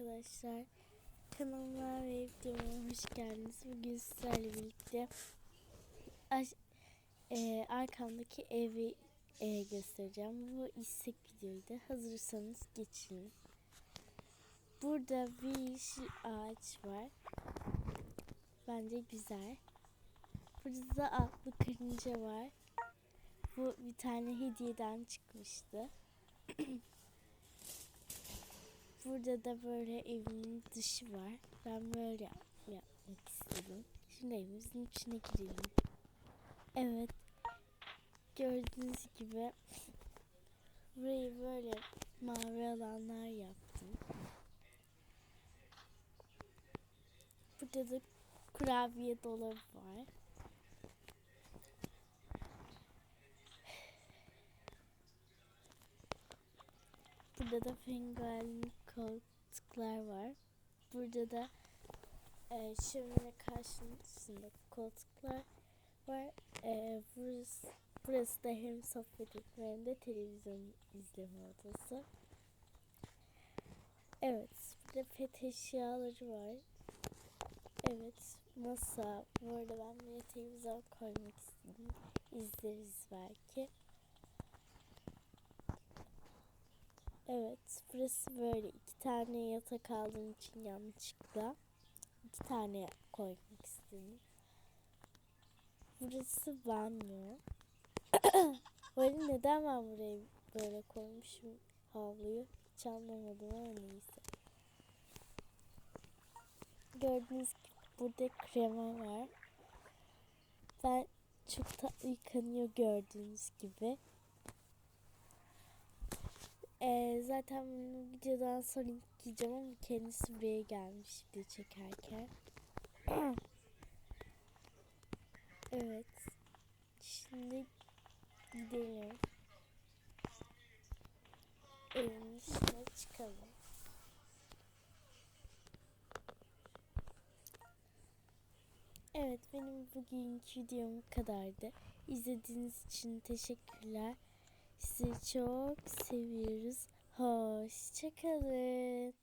arkadaşlar. Kanalıma ve videoma hoş geldiniz. Bugün sizlerle birlikte aş- e, arkamdaki evi e, göstereceğim. Bu istek videoydu. Hazırsanız geçelim. Burada bir yeşil ağaç var. Bence güzel. Burada da atlı karınca var. Bu bir tane hediyeden çıkmıştı. Burada da böyle evimin dışı var. Ben böyle yap- yapmak istedim. Şimdi evimizin içine girelim. Evet. Gördüğünüz gibi burayı böyle mavi alanlar yaptım. Burada da kurabiye dolabı var. Burada da penguen koltuklar var. Burada da e, şömine karşısında koltuklar var. E, burası, burası da hem sohbet etme hem de televizyon izleme odası. Evet, burada pet eşyaları var. Evet, masa. Bu arada ben buraya televizyon koymak istedim. İzleriz belki. Evet, burası böyle iki tane yatak aldığım için yanlışlıkla iki tane koymak istedim. Burası banyo. böyle neden ben buraya böyle koymuşum havluyu hiç anlamadım ama neyse. Gördüğünüz gibi burada krema var. Ben çok tatlı yıkanıyor gördüğünüz gibi. Zaten bunu videodan sonra gideceğim ama kendisi buraya gelmiş video çekerken. evet. Şimdi gidelim. Evin dışına çıkalım. Evet benim bugünkü videom bu kadardı. İzlediğiniz için teşekkürler. Sizi çok seviyoruz. Hoşçakalın.